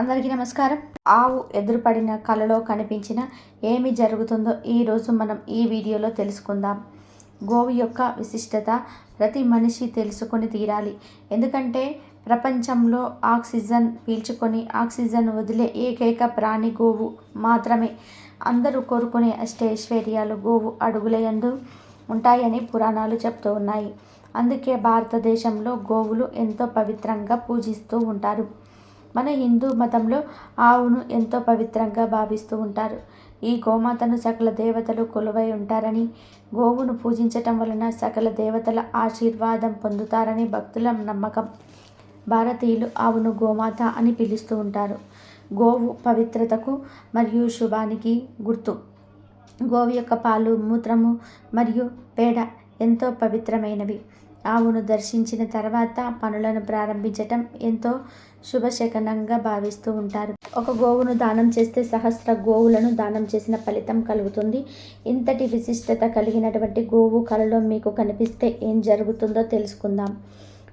అందరికీ నమస్కారం. ఆవు ఎదురుపడిన కలలో కనిపించిన ఏమి జరుగుతుందో ఈరోజు మనం ఈ వీడియోలో తెలుసుకుందాం. గోవు యొక్క విశిష్టత ప్రతి మనిషి తెలుసుకొని తీరాలి. ఎందుకంటే ప్రపంచంలో ఆక్సిజన్ పీల్చుకొని ఆక్సిజన్ వదిలే ఏకైక ప్రాణి గోవు మాత్రమే. అందరూ కోరుకునే అష్టైశ్వర్యాలు గోవు అడుగులయందు ఉంటాయని పురాణాలు చెప్తూ ఉన్నాయి. అందుకే భారతదేశంలో గోవులు ఎంతో పవిత్రంగా పూజిస్తూ ఉంటారు. మన హిందూ మతంలో ఆవును ఎంతో పవిత్రంగా భావిస్తూ ఉంటారు. ఈ గోమాతను సకల దేవతలు కొలువై ఉంటారని గోవును పూజించటం వలన సకల దేవతల ఆశీర్వాదం పొందుతారని భక్తుల నమ్మకం. భారతీయులు ఆవును గోమాత అని పిలుస్తూ ఉంటారు. గోవు పవిత్రతకు మరియు శుభానికి గుర్తు. గోవు యొక్క పాలు మూత్రము మరియు పేడ ఎంతో పవిత్రమైనవి. ఆవును దర్శించిన తర్వాత పనులను ప్రారంభించటం ఎంతో శుభశకనంగా భావిస్తూ ఉంటారు. ఒక గోవును దానం చేస్తే సహస్ర గోవులను దానం చేసిన ఫలితం కలుగుతుంది. ఇంతటి విశిష్టత కలిగినటువంటి గోవు కలలో మీకు కనిపిస్తే ఏం జరుగుతుందో తెలుసుకుందాం.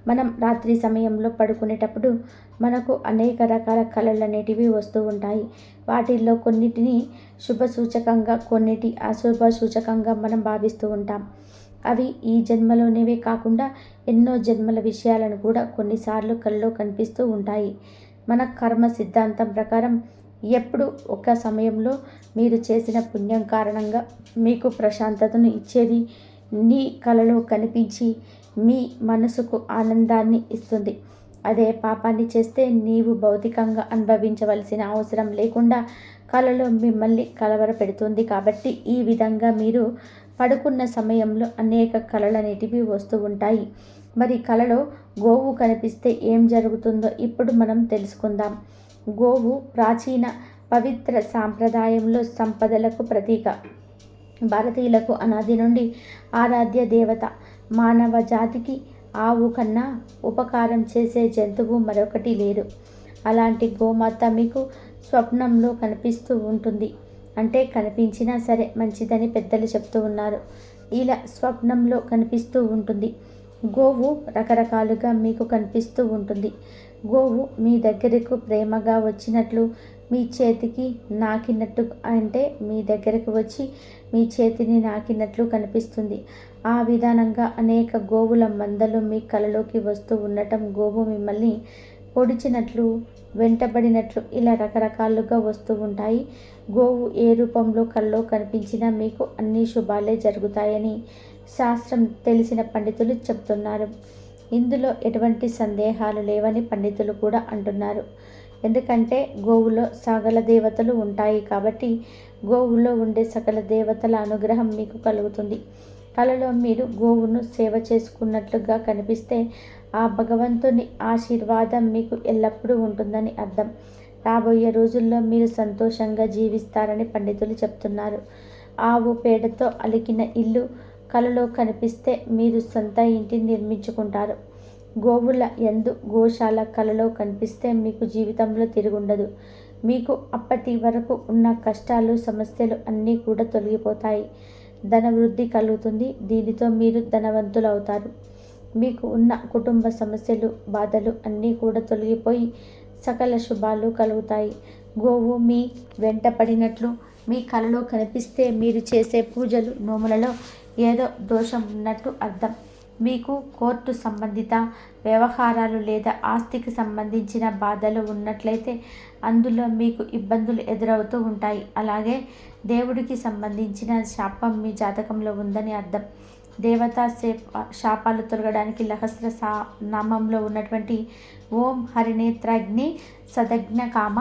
మనం రాత్రి సమయంలో పడుకునేటప్పుడు మనకు అనేక రకాల కళలు అనేటివి వస్తూ ఉంటాయి. వాటిల్లో కొన్నిటిని శుభ సూచకంగా కొన్నిటి అశుభ సూచకంగా మనం భావిస్తూ ఉంటాం. అవి ఈ జన్మలోనేవే కాకుండా ఎన్నో జన్మల విషయాలను కూడా కొన్నిసార్లు కల్లో కనిపిస్తూ ఉంటాయి. మన కర్మ సిద్ధాంతం ప్రకారం ఎప్పుడు ఒక సమయంలో మీరు చేసిన పుణ్యం కారణంగా మీకు ప్రశాంతతను ఇచ్చేది నీ కలలో కనిపించి మీ మనసుకు ఆనందాన్ని ఇస్తుంది. అదే పాపాన్ని చేస్తే నీవు భౌతికంగా అనుభవించవలసిన అవసరం లేకుండా కళలో మిమ్మల్ని కలవర పెడుతుంది కాబట్టి ఈ విధంగా మీరు పడుకున్న సమయంలో అనేక కళలనేటివి వస్తూ ఉంటాయి. మరి కళలో గోవు కనిపిస్తే ఏం జరుగుతుందో ఇప్పుడు మనం తెలుసుకుందాం. గోవు ప్రాచీన పవిత్ర సాంప్రదాయంలో సంపదలకు ప్రతీక. భారతీయులకు అనాది నుండి ఆరాధ్య దేవత. మానవ జాతికి ఆవు కన్నా ఉపకారం చేసే జంతువు మరొకటి లేదు అలాంటి గోమాత మీకు స్వప్నంలో కనిపిస్తూ ఉంటుంది. అంటే కనిపించినా సరే మంచిదని పెద్దలు చెప్తూ ఉన్నారు. ఇలా స్వప్నంలో కనిపిస్తూ ఉంటుంది. గోవు రకరకాలుగా మీకు కనిపిస్తూ ఉంటుంది. గోవు మీ దగ్గరకు ప్రేమగా వచ్చినట్లు మీ చేతికి నాకినట్టు అంటే మీ దగ్గరకు వచ్చి మీ చేతిని నాకినట్లు కనిపిస్తుంది. ఆ విధానంగా అనేక గోవుల మందలు మీ కలలోకి వస్తూ ఉండటం గోవు మిమ్మల్ని పొడిచినట్లు వెంటబడినట్లు ఇలా రకరకాలుగా వస్తూ ఉంటాయి. గోవు ఏ రూపంలో కల్లో కనిపించినా మీకు అన్ని శుభాలే జరుగుతాయని శాస్త్రం తెలిసిన పండితులు చెప్తున్నారు. ఇందులో ఎటువంటి సందేహాలు లేవని పండితులు కూడా అంటున్నారు. ఎందుకంటే గోవులో సకల దేవతలు ఉంటాయి కాబట్టి గోవులో ఉండే సకల దేవతల అనుగ్రహం మీకు కలుగుతుంది. కలలో మీరు గోవును సేవ చేసుకున్నట్లుగా కనిపిస్తే ఆ భగవంతుని ఆశీర్వాదం మీకు ఎల్లప్పుడూ ఉంటుందని అర్థం. రాబోయే రోజుల్లో మీరు సంతోషంగా జీవిస్తారని పండితులు చెప్తున్నారు. ఆవు పేడతో అలికిన ఇల్లు కలలో కనిపిస్తే మీరు సొంత ఇంటిని నిర్మించుకుంటారు. గోవుల ఎందు గోశాల కలలో కనిపిస్తే మీకు జీవితంలో తిరుగుండదు. మీకు అప్పటి వరకు ఉన్న కష్టాలు సమస్యలు అన్నీ కూడా తొలగిపోతాయి. ధన వృద్ధి కలుగుతుంది. దీనితో మీరు ధనవంతులు అవుతారు మీకు ఉన్న కుటుంబ సమస్యలు బాధలు అన్నీ కూడా తొలగిపోయి సకల శుభాలు కలుగుతాయి. గోవు మీ వెంట పడినట్లు మీ కలలో కనిపిస్తే మీరు చేసే పూజలు నోములలో ఏదో దోషం ఉన్నట్టు అర్థం. మీకు కోర్టు సంబంధిత వ్యవహారాలు లేదా ఆస్తికి సంబంధించిన బాధలు ఉన్నట్లయితే అందులో మీకు ఇబ్బందులు ఎదురవుతూ ఉంటాయి. అలాగే దేవుడికి సంబంధించిన శాపం మీ జాతకంలో ఉందని అర్థం. దేవతా శాపాలు తొలగడానికి లహస్ర సా నామంలో ఉన్నటువంటి ఓం హరినేత్రాగ్ని సదజ్ఞ కామ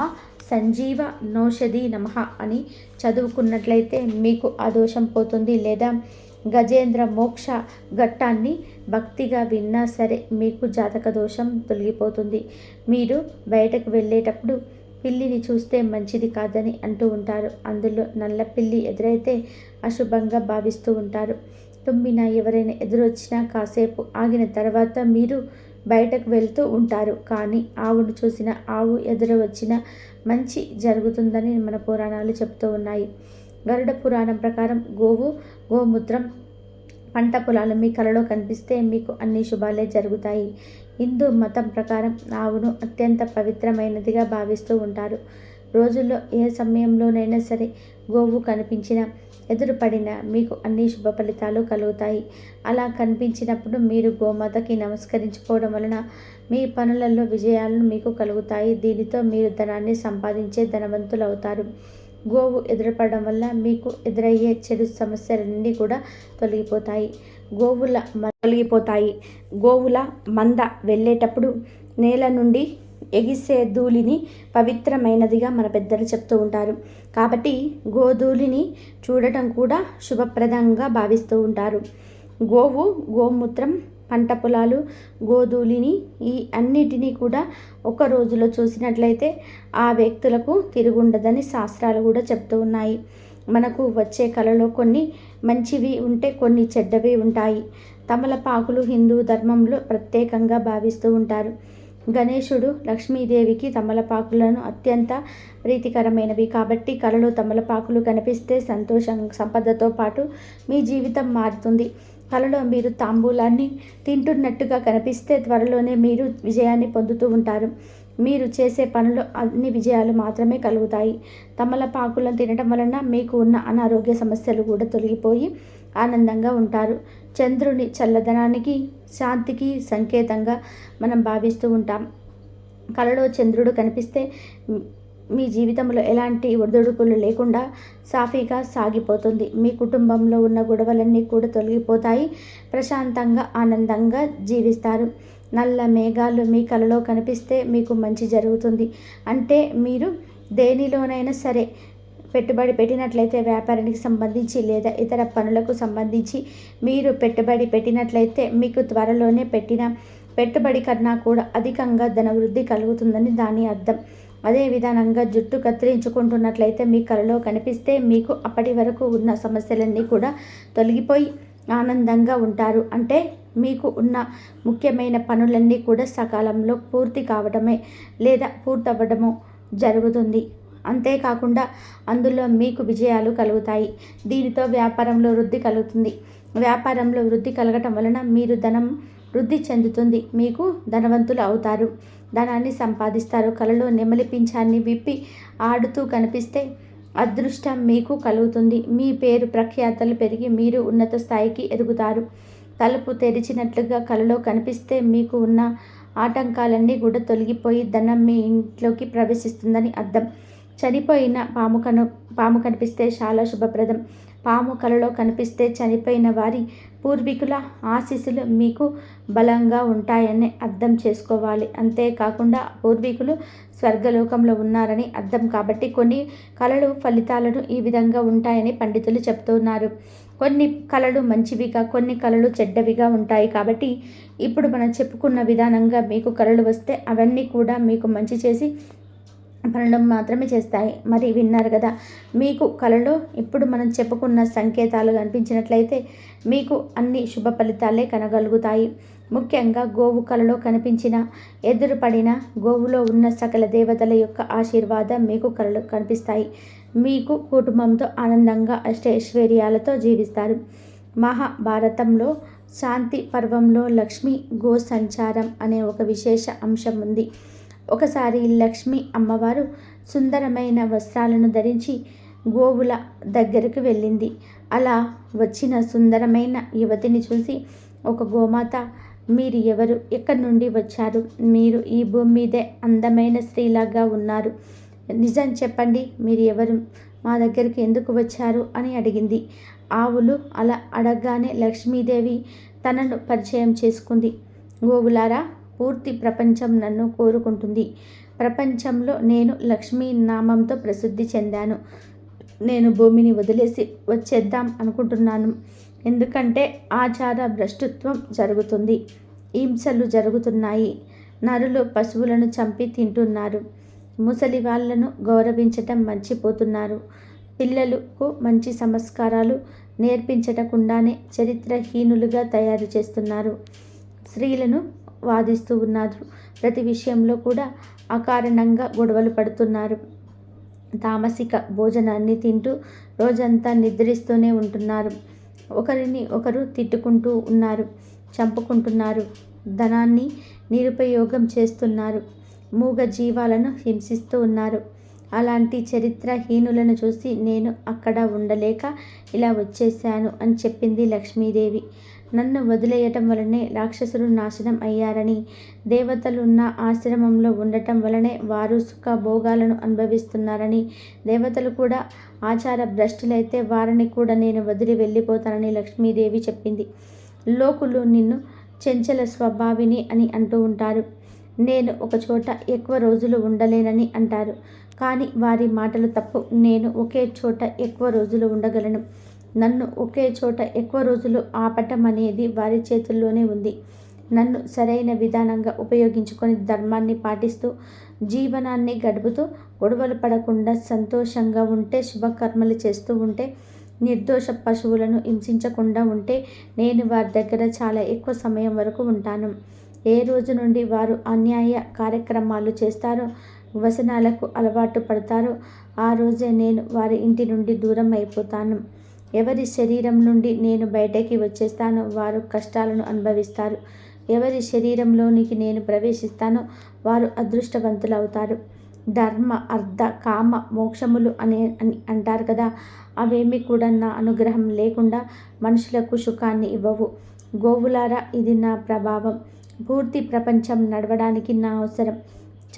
సంజీవ నౌషధి నమ అని చదువుకున్నట్లయితే మీకు ఆ దోషం పోతుంది. లేదా గజేంద్ర మోక్ష ఘట్టాన్ని భక్తిగా విన్నా సరే మీకు జాతక దోషం తొలగిపోతుంది. మీరు బయటకు వెళ్ళేటప్పుడు పిల్లిని చూస్తే మంచిది కాదని అంటూ ఉంటారు. అందులో నల్ల పిల్లి ఎదురైతే అశుభంగా భావిస్తూ ఉంటారు. తుమ్మిన ఎవరైనా ఎదురొచ్చినా కాసేపు ఆగిన తర్వాత మీరు బయటకు వెళ్తూ ఉంటారు. కానీ ఆవును చూసిన ఆవు ఎదురు వచ్చిన మంచి జరుగుతుందని మన పురాణాలు చెప్తూ ఉన్నాయి. గరుడ పురాణం ప్రకారం గోవు గోమూత్రం పంట పొలాలు మీ కలలో కనిపిస్తే మీకు అన్ని శుభాలే జరుగుతాయి. హిందూ మతం ప్రకారం ఆవును అత్యంత పవిత్రమైనదిగా భావిస్తూ ఉంటారు. రోజుల్లో ఏ సమయంలోనైనా సరే గోవు కనిపించిన ఎదురుపడిన మీకు అన్ని శుభ ఫలితాలు కలుగుతాయి. అలా కనిపించినప్పుడు మీరు గోమాతకి నమస్కరించుకోవడం వలన మీ పనులలో విజయాలను మీకు కలుగుతాయి. దీనితో మీరు ధనాన్ని సంపాదించే ధనవంతులు అవుతారు గోవు ఎదురుపడడం వల్ల మీకు ఎదురయ్యే చెడు సమస్యలన్నీ కూడా తొలగిపోతాయి. గోవుల తొలగిపోతాయి. గోవుల మంద వెళ్ళేటప్పుడు నేల నుండి ఎగిసే ధూళిని పవిత్రమైనదిగా మన పెద్దలు చెప్తూ ఉంటారు. కాబట్టి గోధూళిని చూడటం కూడా శుభప్రదంగా భావిస్తూ ఉంటారు. గోవు గోమూత్రం పంట పొలాలు గోధూళిని ఈ అన్నిటినీ కూడా ఒక రోజులో చూసినట్లయితే ఆ వ్యక్తులకు తిరుగుండదని శాస్త్రాలు కూడా చెప్తూ ఉన్నాయి. మనకు వచ్చే కళలో కొన్ని మంచివి ఉంటే కొన్ని చెడ్డవి ఉంటాయి. తమలపాకులు హిందూ ధర్మంలో ప్రత్యేకంగా భావిస్తూ ఉంటారు. గణేశుడు లక్ష్మీదేవికి తమలపాకులను అత్యంత ప్రీతికరమైనవి. కాబట్టి కళలో తమలపాకులు కనిపిస్తే సంతోషం సంపదతో పాటు మీ జీవితం మారుతుంది. కళలో మీరు తాంబూలాన్ని తింటున్నట్టుగా కనిపిస్తే త్వరలోనే మీరు విజయాన్ని పొందుతూ ఉంటారు. మీరు చేసే పనులు అన్ని విజయాలు మాత్రమే కలుగుతాయి. తమలపాకులను తినడం వలన మీకు ఉన్న అనారోగ్య సమస్యలు కూడా తొలగిపోయి ఆనందంగా ఉంటారు. చంద్రుని చల్లదనానికి శాంతికి సంకేతంగా మనం భావిస్తూ ఉంటాం. కలలో చంద్రుడు కనిపిస్తే మీ జీవితంలో ఎలాంటి ఒడిదుడుకులు లేకుండా సాఫీగా సాగిపోతుంది. మీ కుటుంబంలో ఉన్న గొడవలన్నీ కూడా తొలగిపోతాయి. ప్రశాంతంగా ఆనందంగా జీవిస్తారు. నల్ల మేఘాలు మీ కలలో కనిపిస్తే మీకు మంచి జరుగుతుంది. అంటే మీరు దేనిలోనైనా సరే పెట్టుబడి పెట్టినట్లయితే వ్యాపారానికి సంబంధించి లేదా ఇతర పనులకు సంబంధించి మీరు పెట్టుబడి పెట్టినట్లయితే మీకు త్వరలోనే పెట్టిన పెట్టుబడి కన్నా కూడా అధికంగా ధన వృద్ధి కలుగుతుందని దాని అర్థం. అదే విధానంగా జుట్టు కత్తిరించుకుంటున్నట్లయితే మీ కళలో కనిపిస్తే మీకు అప్పటి వరకు ఉన్న సమస్యలన్నీ కూడా తొలగిపోయి ఆనందంగా ఉంటారు. అంటే మీకు ఉన్న ముఖ్యమైన పనులన్నీ కూడా సకాలంలో పూర్తి కావడమే లేదా పూర్తవ్వడము జరుగుతుంది. అంతేకాకుండా అందులో మీకు విజయాలు కలుగుతాయి. దీనితో వ్యాపారంలో వృద్ధి కలుగుతుంది. వ్యాపారంలో వృద్ధి కలగటం వలన మీరు ధనం వృద్ధి చెందుతుంది. మీకు ధనవంతులు అవుతారు. ధనాన్ని సంపాదిస్తారు. కలలో నెమలి పింఛాన్ని విప్పి ఆడుతూ కనిపిస్తే అదృష్టం మీకు కలుగుతుంది. మీ పేరు ప్రఖ్యాతలు పెరిగి మీరు ఉన్నత స్థాయికి ఎదుగుతారు. తలుపు తెరిచినట్లుగా కలలో కనిపిస్తే మీకు ఉన్న ఆటంకాలన్నీ కూడా తొలగిపోయి ధనం మీ ఇంట్లోకి ప్రవేశిస్తుందని అర్థం. చనిపోయిన పాము కను పాము కనిపిస్తే చాలా శుభప్రదం. పాము కలలో కనిపిస్తే చనిపోయిన వారి పూర్వీకుల ఆశీస్సులు మీకు బలంగా ఉంటాయని అర్థం చేసుకోవాలి. అంతేకాకుండా పూర్వీకులు స్వర్గలోకంలో ఉన్నారని అర్థం కాబట్టి కొన్ని కళలు ఫలితాలను ఈ విధంగా ఉంటాయని పండితులు చెప్తున్నారు. కొన్ని కళలు మంచివిగా కొన్ని కళలు చెడ్డవిగా ఉంటాయి కాబట్టి ఇప్పుడు మనం చెప్పుకున్న విధానంగా మీకు కళలు వస్తే అవన్నీ కూడా మీకు మంచి చేసి పనులు మాత్రమే చేస్తాయి. మరి విన్నారు కదా మీకు కళలో ఇప్పుడు మనం చెప్పుకున్న సంకేతాలు కనిపించినట్లయితే మీకు అన్ని శుభ ఫలితాలే కనగలుగుతాయి. ముఖ్యంగా గోవు కళలో కనిపించిన ఎదురుపడిన గోవులో ఉన్న సకల దేవతల యొక్క ఆశీర్వాదం మీకు కళలు కనిపిస్తాయి. మీకు కుటుంబంతో ఆనందంగా అష్టైశ్వర్యాలతో జీవిస్తారు. మహాభారతంలో శాంతి పర్వంలో లక్ష్మి గో సంచారం అనే ఒక విశేష అంశం ఉంది. ఒకసారి లక్ష్మి అమ్మవారు సుందరమైన వస్త్రాలను ధరించి గోవుల దగ్గరకు వెళ్ళింది. అలా వచ్చిన సుందరమైన యువతిని చూసి ఒక గోమాత మీరు ఎవరు? ఎక్కడి నుండి వచ్చారు? మీరు ఈ భూమి మీదే అందమైన స్త్రీలాగా ఉన్నారు. నిజం చెప్పండి మీరు ఎవరు? మా దగ్గరికి ఎందుకు వచ్చారు? అని అడిగింది. ఆవులు అలా అడగగానే లక్ష్మీదేవి తనను పరిచయం చేసుకుంది. గోవులారా పూర్తి ప్రపంచం నన్ను కోరుకుంటుంది. ప్రపంచంలో నేను లక్ష్మీ నామంతో ప్రసిద్ధి చెందాను. నేను భూమిని వదిలేసి వచ్చేద్దాం అనుకుంటున్నాను. ఎందుకంటే ఆచార భ్రష్టత్వం జరుగుతుంది. హింసలు జరుగుతున్నాయి. నరులు పశువులను చంపి తింటున్నారు. ముసలి వాళ్ళను గౌరవించటం మర్చిపోతున్నారు. పిల్లలకు మంచి సంస్కారాలు నేర్పించటకుండానే చరిత్రహీనులుగా తయారు చేస్తున్నారు. స్త్రీలను వాదిస్తూ ఉన్నారు. ప్రతి విషయంలో కూడా అకారణంగా గొడవలు పడుతున్నారు. తామసిక భోజనాన్ని తింటూ రోజంతా నిద్రిస్తూనే ఉంటున్నారు. ఒకరిని ఒకరు తిట్టుకుంటూ ఉన్నారు చంపుకుంటున్నారు ధనాన్ని నిరుపయోగం చేస్తున్నారు మూగ జీవాలను హింసిస్తూ ఉన్నారు. అలాంటి చరిత్రహీనులను చూసి నేను అక్కడ ఉండలేక ఇలా వచ్చేసాను అని చెప్పింది లక్ష్మీదేవి. నన్ను వదిలేయటం వలనే రాక్షసులు నాశనం అయ్యారని దేవతలున్న ఆశ్రమంలో ఉండటం వలనే వారు సుఖ భోగాలను అనుభవిస్తున్నారని దేవతలు కూడా ఆచార భ్రష్టులైతే వారిని కూడా నేను వదిలి వెళ్ళిపోతానని లక్ష్మీదేవి చెప్పింది. లోకులు నిన్ను చెంచల స్వభావిని అని అంటూ ఉంటారు. నేను ఒక చోట ఎక్కువ రోజులు ఉండలేనని అంటారు. కానీ వారి మాటలు తప్పు. నేను ఒకే చోట ఎక్కువ రోజులు ఉండగలను. నన్ను ఒకే చోట ఎక్కువ రోజులు ఆపటం అనేది వారి చేతుల్లోనే ఉంది. నన్ను సరైన విధానంగా ఉపయోగించుకొని ధర్మాన్ని పాటిస్తూ జీవనాన్ని గడుపుతూ గొడవలు పడకుండా సంతోషంగా ఉంటే శుభకర్మలు చేస్తూ ఉంటే నిర్దోష పశువులను హింసించకుండా ఉంటే నేను వారి దగ్గర చాలా ఎక్కువ సమయం వరకు ఉంటాను. ఏ రోజు నుండి వారు అన్యాయ కార్యక్రమాలు చేస్తారో వ్యసనాలకు అలవాటు పడతారో ఆ రోజే నేను వారి ఇంటి నుండి దూరం అయిపోతాను. ఎవరి శరీరం నుండి నేను బయటకి వచ్చేస్తానో వారు కష్టాలను అనుభవిస్తారు. ఎవరి శరీరంలోనికి నేను ప్రవేశిస్తానో వారు అదృష్టవంతులు అవుతారు ధర్మ అర్ధ కామ మోక్షములు అనే అని అంటారు కదా. అవేమి కూడా నా అనుగ్రహం లేకుండా మనుషులకు సుఖాన్ని ఇవ్వవు. గోవులారా ఇది నా ప్రభావం. పూర్తి ప్రపంచం నడవడానికి నా అవసరం.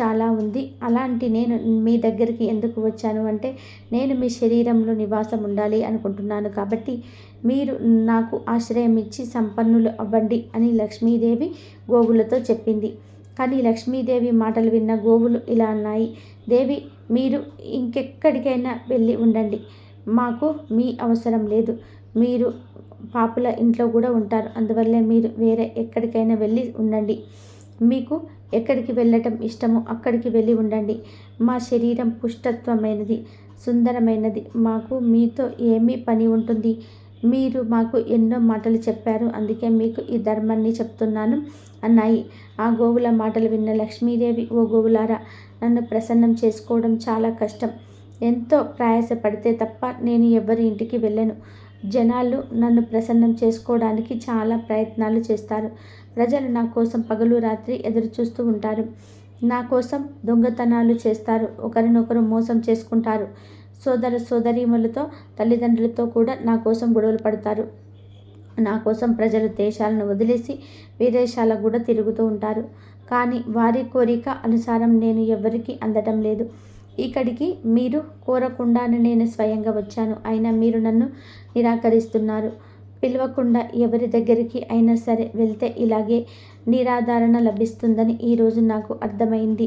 చాలా ఉంది. అలాంటి నేను మీ దగ్గరికి ఎందుకు వచ్చాను అంటే నేను మీ శరీరంలో నివాసం ఉండాలి అనుకుంటున్నాను కాబట్టి మీరు నాకు ఆశ్రయం ఇచ్చి సంపన్నులు అవ్వండి అని లక్ష్మీదేవి గోవులతో చెప్పింది. కానీ లక్ష్మీదేవి మాటలు విన్న గోవులు ఇలా అన్నాయి దేవి మీరు ఇంకెక్కడికైనా వెళ్ళి ఉండండి. మాకు మీ అవసరం లేదు. మీరు పాపుల ఇంట్లో కూడా ఉంటారు. అందువల్లే మీరు వేరే ఎక్కడికైనా వెళ్ళి ఉండండి. మీకు ఎక్కడికి వెళ్ళటం ఇష్టమో అక్కడికి వెళ్ళి ఉండండి. మా శరీరం పుష్టత్వమైనది సుందరమైనది. మాకు మీతో ఏమీ పని ఉంటుంది. మీరు మాకు ఎన్నో మాటలు చెప్పారు. అందుకే మీకు ఈ ధర్మాన్ని చెప్తున్నాను అన్నాయి. ఆ గోవుల మాటలు విన్న లక్ష్మీదేవి ఓ గోవులారా నన్ను ప్రసన్నం చేసుకోవడం చాలా కష్టం. ఎంతో ప్రయాసపడితే తప్ప నేను ఎవరి ఇంటికి వెళ్ళను. జనాలు నన్ను ప్రసన్నం చేసుకోవడానికి చాలా ప్రయత్నాలు చేస్తారు. ప్రజలు నా కోసం పగలు రాత్రి ఎదురు చూస్తూ ఉంటారు. నా కోసం దొంగతనాలు చేస్తారు. ఒకరినొకరు మోసం చేసుకుంటారు. సోదర సోదరీములతో తల్లిదండ్రులతో కూడా నా కోసం గొడవలు పడతారు. నా కోసం ప్రజలు దేశాలను వదిలేసి విదేశాలకు కూడా తిరుగుతూ ఉంటారు. కానీ వారి కోరిక అనుసారం నేను ఎవరికి అందటం లేదు. ఇక్కడికి మీరు కోరకుండానే నేను స్వయంగా వచ్చాను. అయినా మీరు నన్ను నిరాకరిస్తున్నారు. పిలవకుండా ఎవరి దగ్గరికి అయినా సరే వెళ్తే ఇలాగే నిరాధారణ లభిస్తుందని ఈరోజు నాకు అర్థమైంది.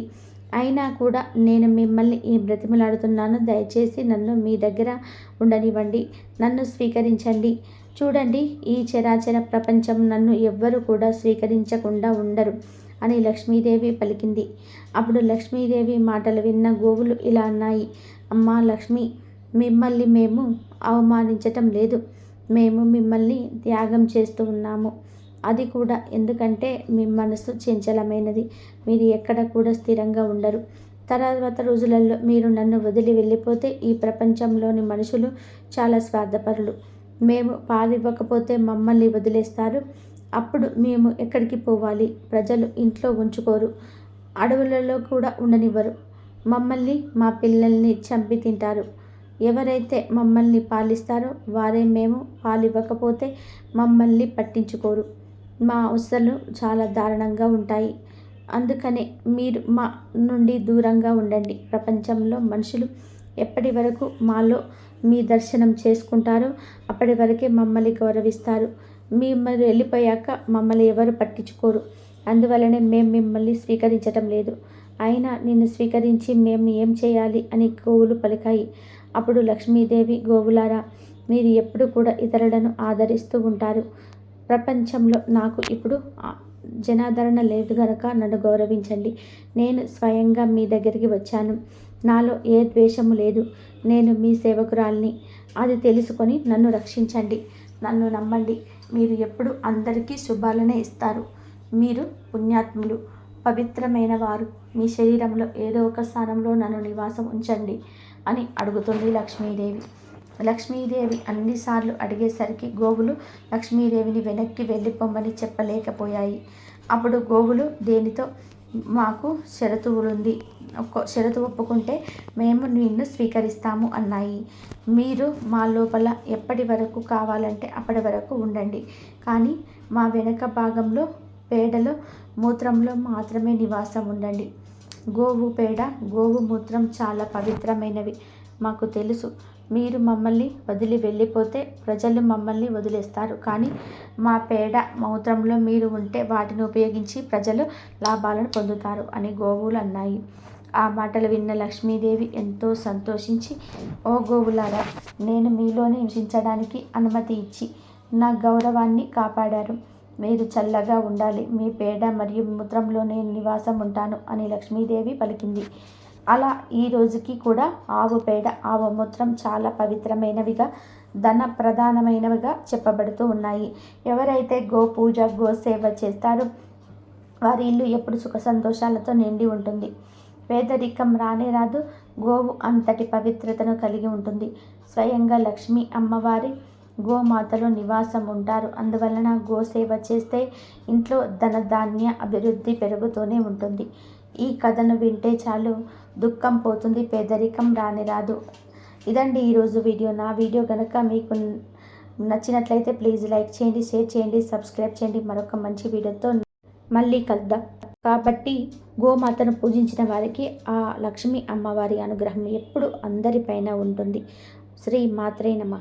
అయినా కూడా నేను మిమ్మల్ని ఈ బ్రతిమలాడుతున్నాను. దయచేసి నన్ను మీ దగ్గర ఉండనివ్వండి. నన్ను స్వీకరించండి. చూడండి ఈ చరాచర ప్రపంచం నన్ను ఎవ్వరు కూడా స్వీకరించకుండా ఉండరు అని లక్ష్మీదేవి పలికింది. అప్పుడు లక్ష్మీదేవి మాటలు విన్న గోవులు ఇలా అన్నాయి. అమ్మా లక్ష్మి మిమ్మల్ని మేము అవమానించటం లేదు. మేము మిమ్మల్ని త్యాగం చేస్తూ ఉన్నాము. అది కూడా ఎందుకంటే మీ మనసు చంచలమైనది. మీరు ఎక్కడ కూడా స్థిరంగా ఉండరు. తర్వాత రోజులలో మీరు నన్ను వదిలి వెళ్ళిపోతే ఈ ప్రపంచంలోని మనుషులు చాలా స్వార్థపరులు. మేము పాలివ్వకపోతే మమ్మల్ని వదిలేస్తారు. అప్పుడు మేము ఎక్కడికి పోవాలి? ప్రజలు ఇంట్లో ఉంచుకోరు. అడవులలో కూడా ఉండనివ్వరు. మమ్మల్ని మా పిల్లల్ని చంపి తింటారు. ఎవరైతే మమ్మల్ని పాలిస్తారో వారే మేము పాలివ్వకపోతే మమ్మల్ని పట్టించుకోరు. మా అవసరాలు చాలా దారుణంగా ఉంటాయి. అందుకనే మీరు మా నుండి దూరంగా ఉండండి. ప్రపంచంలో మనుషులు ఎప్పటి వరకు మాలో మీ దర్శనం చేసుకుంటారో అప్పటి వరకే మమ్మల్ని గౌరవిస్తారు. మిమ్మల్ని వెళ్ళిపోయాక మమ్మల్ని ఎవరు పట్టించుకోరు. అందువలనే మేము మిమ్మల్ని స్వీకరించటం లేదు. అయినా నిన్ను స్వీకరించి మేము ఏం చేయాలి అని గోవులు పలికాయి. అప్పుడు లక్ష్మీదేవి గోవులారా మీరు ఎప్పుడు కూడా ఇతరులను ఆదరిస్తూ ఉంటారు. ప్రపంచంలో నాకు ఇప్పుడు జనాదరణ లేదు గనక నన్ను గౌరవించండి. నేను స్వయంగా మీ దగ్గరికి వచ్చాను. నాలో ఏ ద్వేషము లేదు. నేను మీ సేవకురాల్ని. అది తెలుసుకొని నన్ను రక్షించండి. నన్ను నమ్మండి. మీరు ఎప్పుడు అందరికీ శుభాలనే ఇస్తారు. మీరు పుణ్యాత్ములు. పవిత్రమైన వారు. మీ శరీరంలో ఏదో ఒక స్థానంలో నన్ను నివాసం ఉంచండి. అని అడుగుతుంది లక్ష్మీదేవి. లక్ష్మీదేవి అన్నిసార్లు అడిగేసరికి గోవులు లక్ష్మీదేవిని వెనక్కి వెళ్ళిపోమ్మని చెప్పలేకపోయాయి. అప్పుడు గోవులు దేనితో? మాకు షరతు ఉంది ఒక్క షరతు ఒప్పుకుంటే మేము నిన్ను స్వీకరిస్తాము అన్నాయి. మీరు మా లోపల ఎప్పటి వరకు కావాలంటే అప్పటి వరకు ఉండండి. కానీ మా వెనక భాగంలో పేడలో మూత్రంలో మాత్రమే నివాసం ఉండండి గోవు పేడ గోవు మూత్రం చాలా పవిత్రమైనవి. మాకు తెలుసు మీరు మమ్మల్ని వదిలి వెళ్ళిపోతే ప్రజలు మమ్మల్ని వదిలేస్తారు. కానీ మా పేడ మూత్రంలో మీరు ఉంటే వాటిని ఉపయోగించి ప్రజలు లాభాలను పొందుతారు అని గోవులు అన్నాయి. ఆ మాటలు విన్న లక్ష్మీదేవి ఎంతో సంతోషించి ఓ గోవులారా నేను మీలోనే నివసించడానికి అనుమతి ఇచ్చి నా గౌరవాన్ని కాపాడారు. మీరు చల్లగా ఉండాలి. మీ పేడ మరియు మూత్రంలో నేను నివాసం ఉంటాను అని లక్ష్మీదేవి పలికింది. అలా ఈ రోజుకి కూడా ఆవు పేడ ఆవు మూత్రం చాలా పవిత్రమైనవిగా ధన ప్రధానమైనవిగా చెప్పబడుతూ ఉన్నాయి. ఎవరైతే గో పూజ గో సేవ చేస్తారో వారి ఇల్లు ఎప్పుడు సుఖ సంతోషాలతో నిండి ఉంటుంది. పేదరికం రానే రాదు. గోవు అంతటి పవిత్రతను కలిగి ఉంటుంది. స్వయంగా లక్ష్మి అమ్మవారి గోమాతలో నివాసం ఉంటారు అందువలన గోసేవ చేస్తే ఇంట్లో ధనధాన్య అభివృద్ధి పెరుగుతూనే ఉంటుంది. ఈ కథను వింటే చాలు దుఃఖం పోతుంది పేదరికం రాని రాదు. ఇదండి ఈరోజు వీడియో. నా వీడియో కనుక మీకు నచ్చినట్లయితే ప్లీజ్ లైక్ చేయండి షేర్ చేయండి సబ్స్క్రైబ్ చేయండి. మరొక మంచి వీడియోతో మళ్ళీ కలుద్దాం. కాబట్టి గోమాతను పూజించిన వారికి ఆ లక్ష్మీ అమ్మవారి అనుగ్రహం ఎప్పుడు అందరిపైన ఉంటుంది. శ్రీ మాత్రే నమ.